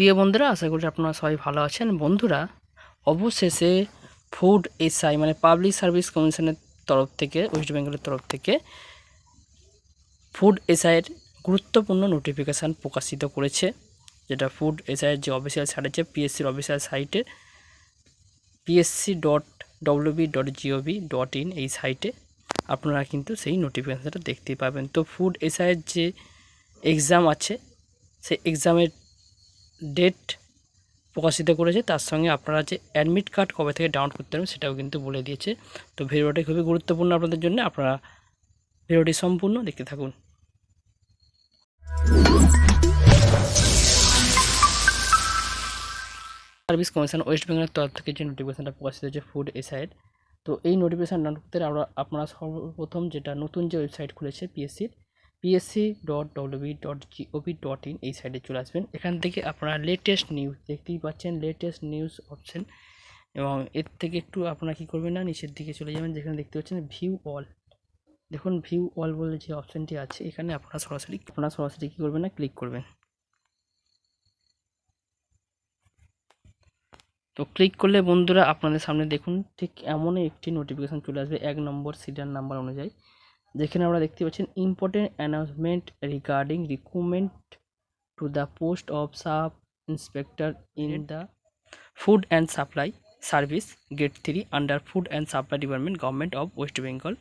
প্রিয় বন্ধুরা, আশা করি আপনারা সবাই ভালো আছেন। বন্ধুরা, অবশেষে ফুড এসআই মানে পাবলিক সার্ভিস কমিশনের তরফ থেকে, ওয়েস্ট বেঙ্গলের তরফ থেকে ফুড এসআইয়ের গুরুত্বপূর্ণ নোটিফিকেশান প্রকাশিত করেছে, যেটা ফুড এসআইয়ের যে অফিসিয়াল সাইট আছে, পিএসসির অফিসিয়াল সাইটে, PSC dot WB dot GOV dot in এই সাইটে আপনারা কিন্তু সেই নোটিফিকেশানটা দেখতেই পাবেন। তো ফুড এসআইয়ের যে এক্সাম আছে, সেই এক্সামের ডেট প্রকাশিত করেছে, তার সঙ্গে আপনারা যে অ্যাডমিট কার্ড কবে থেকে ডাউনলোড করতে পারবেন সেটাও কিন্তু বলে দিয়েছে। তো ভিডিওটি খুবই গুরুত্বপূর্ণ আপনাদের জন্য, আপনারা ভিডিওটি সম্পূর্ণ দেখতে থাকুন। সার্ভিস কমিশন ওয়েস্ট বেঙ্গলের তরফ থেকে যে নোটিফিকেশনটা প্রকাশিত হয়েছে ফুড এসআইয়ের তো এই নোটিফিকেশন ডাউনলোড করতে আপনারা সর্বপ্রথম যেটা নতুন যে ওয়েবসাইট খুলেছে পিএসসির PSC dot WB dot GOV dot in এই সাইটে চলে আসবেন। এখান থেকে আপনারা লেটেস্ট নিউজ দেখতেই পাচ্ছেন লেটেস্ট নিউজ অপশন এবং এর থেকে একটু আপনারা কী করবেন না, নিচের দিকে চলে যাবেন, যেখানে দেখতে পাচ্ছেন ভিউ অল দেখুন ভিউ অল বলে যে অপশানটি আছে, এখানে আপনারা সরাসরি আপনারা সরাসরি কী করবেন না ক্লিক করবেন। তো ক্লিক করলে বন্ধুরা আপনাদের সামনে দেখুন, ঠিক এমনই একটি নোটিফিকেশান চলে আসবে, এক নম্বর সিরিয়াল নাম্বার অনুযায়ী। যেখানে আমরা দেখতে পাচ্ছেন important announcement regarding recruitment to the post of sub inspector in the food and supply service grade three under food and supply department government of West Bengal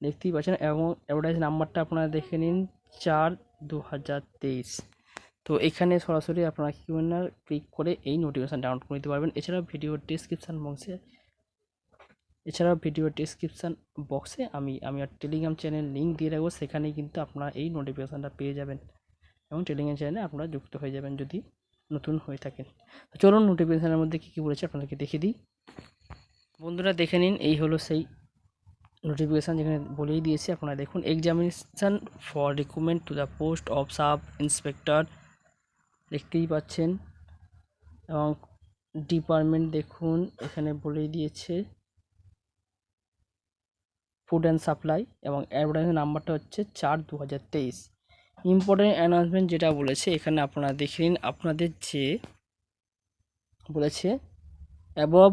দেখতেই পাচ্ছেন এবং অ্যাডভার্টাইজ নাম্বারটা আপনারা দেখে নিন চার দু হাজার তেইশ। তো এখানে সরাসরি আপনারা কী ক্লিক করে এই নোটিফিকেশান ডাউনলোড করে নিতে পারবেন। এছাড়াও ভিডিও ডিসক্রিপশান বক্সে এছাড়াও ভিডিও ডিসক্রিপশান বক্সে আমি আমি আর টেলিগ্রাম চ্যানেল লিঙ্ক দিয়ে রাখব, সেখানেই কিন্তু আপনারা এই নোটিফিকেশানটা পেয়ে যাবেন এবং টেলিগ্রাম চ্যানেলে আপনারা যুক্ত হয়ে যাবেন যদি নতুন হয়ে থাকেন। তো চলুন নোটিফিকেশানের মধ্যে কী কী বলেছে আপনাদেরকে দেখিয়ে দিই। বন্ধুরা দেখে নিন, এই হলো সেই নোটিফিকেশান যেখানে বলেই দিয়েছি, আপনারা দেখুন examination for recruitment to the post of sub inspector দেখতেই পাচ্ছেন। এবং ডিপার্টমেন্ট দেখুন, এখানে বলেই দিয়েছে ফুড অ্যান্ড সাপ্লাই এবং অ্যাডভার্টাইজমেন্ট নাম্বারটা হচ্ছে চার দু হাজার তেইশ। ইম্পর্টেন্ট অ্যানাউন্সমেন্ট যেটা বলেছে, এখানে আপনারা দেখে নিন, আপনাদের যে বলেছে above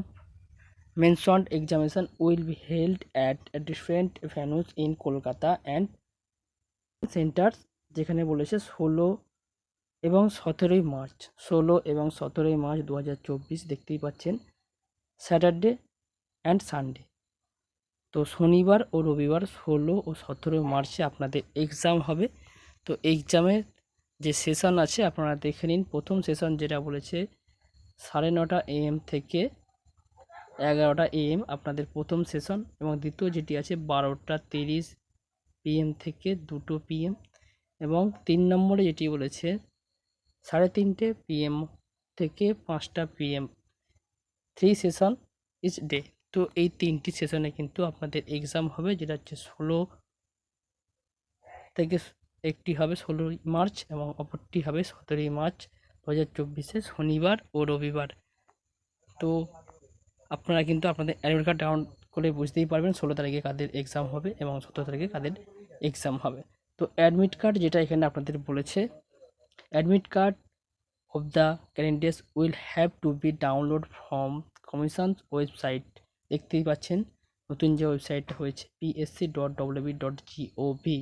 mentioned examination will be held at different venues in Kolkata and centres যেখানে বলেছে ষোলো এবং সতেরোই মার্চ, ষোলো এবং সতেরোই মার্চ দু হাজার চব্বিশ, দেখতেই পাচ্ছেন। স্যাটারডে অ্যান্ড সানডে তো শনিবার ও রবিবার ষোলো ও সতেরোই মার্চে আপনাদের এক্সাম হবে। তো এক্সামের যে সেশন আছে, আপনারা দেখে নিন। প্রথম সেশন যেটা বলেছে, সাড়ে নটা এএম থেকে এগারোটা এএম আপনাদের প্রথম সেশন এবং দ্বিতীয় যেটি আছে, বারোটা তিরিশ পিএম থেকে দুটো পিএম এবং তিন নম্বরে যেটি বলেছে, সাড়ে তিনটে পিএম থেকে পাঁচটা PM three session each day তো এই তিনটি সেশনে কিন্তু আপনাদের এক্সাম হবে, যেটা হচ্ছে ষোলো থেকে একটি হবে ষোলোই মার্চ এবং অপরটি হবে সতেরোই মার্চ দু হাজার চব্বিশে শনিবার ও রবিবার। তো আপনারা কিন্তু আপনাদের অ্যাডমিট কার্ড ডাউন করে বুঝতেই পারবেন ষোলো তারিখে কাদের এক্সাম হবে এবং সতেরো তারিখে কাদের এক্সাম হবে। তো অ্যাডমিট কার্ড যেটা এখানে আপনাদের বলেছে admit card of the candidates will have to be download from commission's website দেখতেই পাচ্ছেন, নতুন যে ওয়েবসাইটটা হয়েছে PSC dot WB dot GOV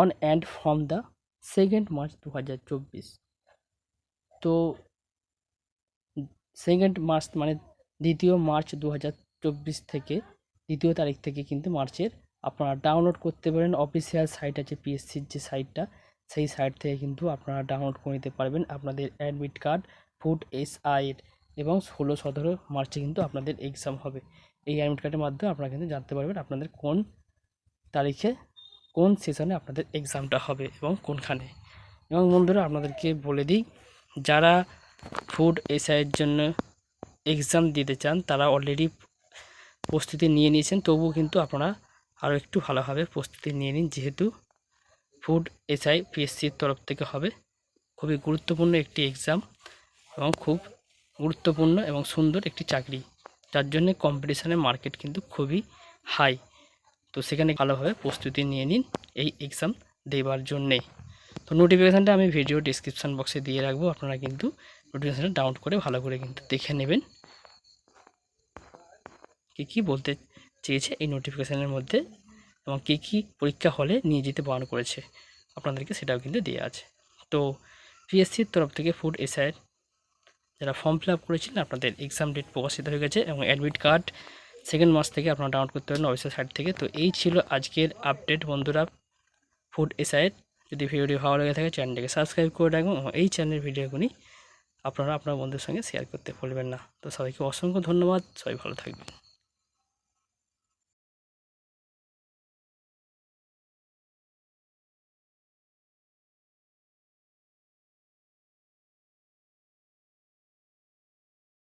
on and from the second March দু হাজার চব্বিশ। তো সেকেন্ড মার্চ মানে দ্বিতীয় মার্চ দু হাজার চব্বিশ থেকে, দ্বিতীয় তারিখ থেকে কিন্তু মার্চের আপনারা ডাউনলোড করতে পারেন। অফিসিয়াল সাইট আছে পিএসসির যে সাইটটা সেই সাইট থেকে কিন্তু আপনারা ডাউনলোড করে নিতে পারবেন। আপনাদের অ্যাডমিট কার্ড ফুড এস আইয়ের এবং ষোলো সতেরো মার্চে কিন্তু আপনাদের এক্সাম হবে। এই অ্যাডমিট কার্ডের মাধ্যমে আপনারা কিন্তু জানতে পারবেন আপনাদের কোন তারিখে কোন সেশনে আপনাদের এক্সামটা হবে এবং কোনখানে। এবং বন্ধুরা, আপনাদেরকে বলে দিই, যারা ফুড এসআইয়ের জন্য এক্সাম দিতে চান, তারা অলরেডি প্রস্তুতি নিয়ে নিয়েছেন, তবুও কিন্তু আপনারা আরও একটু ভালোভাবে প্রস্তুতি নিয়ে নিন, যেহেতু ফুড এসআই পিএসসির তরফ থেকে হবে। খুবই গুরুত্বপূর্ণ একটি এক্সাম এবং খুব গুরুত্বপূর্ণ এবং সুন্দর একটি চাকরি। যার জন্য কম্পিটিশানের মার্কেট কিন্তু খুবই হাই তো সেখানে ভালোভাবে প্রস্তুতি নিয়ে নিন এই এক্সাম দেবার জন্যে। তো নোটিফিকেশানটা আমি ভিডিও ডিসক্রিপশান বক্সে দিয়ে রাখব। আপনারা কিন্তু নোটিফিকেশানটা ডাউনলোড করে ভালো করে কিন্তু দেখে নেবেন। কী কী বলতে চেয়েছে এই নোটিফিকেশানের মধ্যে এবং কী কী পরীক্ষা হলে নিয়ে যেতে বারণ করেছে? আপনাদেরকে সেটাও কিন্তু দেওয়া আছে। তো পিএসসির তরফ থেকে ফুড এসআইয়ের যারা ফর্ম ফিল আপ করেছিলেন, আপনাদের এক্সাম ডেট প্রকাশিত হয়ে গেছে এবং অ্যাডমিট কার্ড সেকেন্ড মাস থেকে আপনারা ডাউনলোড করতে পারেন অফিসের সাইট থেকে। তো এই ছিল আজকের আপডেট বন্ধুরা ফুড এসআইয়ের যদি ভিডিওটি ভালো লেগে থাকে চ্যানেলটিকে সাবস্ক্রাইব করে রাখুন এবং এই চ্যানেলের ভিডিওগুলি আপনারা আপনার বন্ধুর সঙ্গে শেয়ার করতে ভুলবেন না। তো সবাইকে অসংখ্য ধন্যবাদ। সবাই ভালো থাকবেন।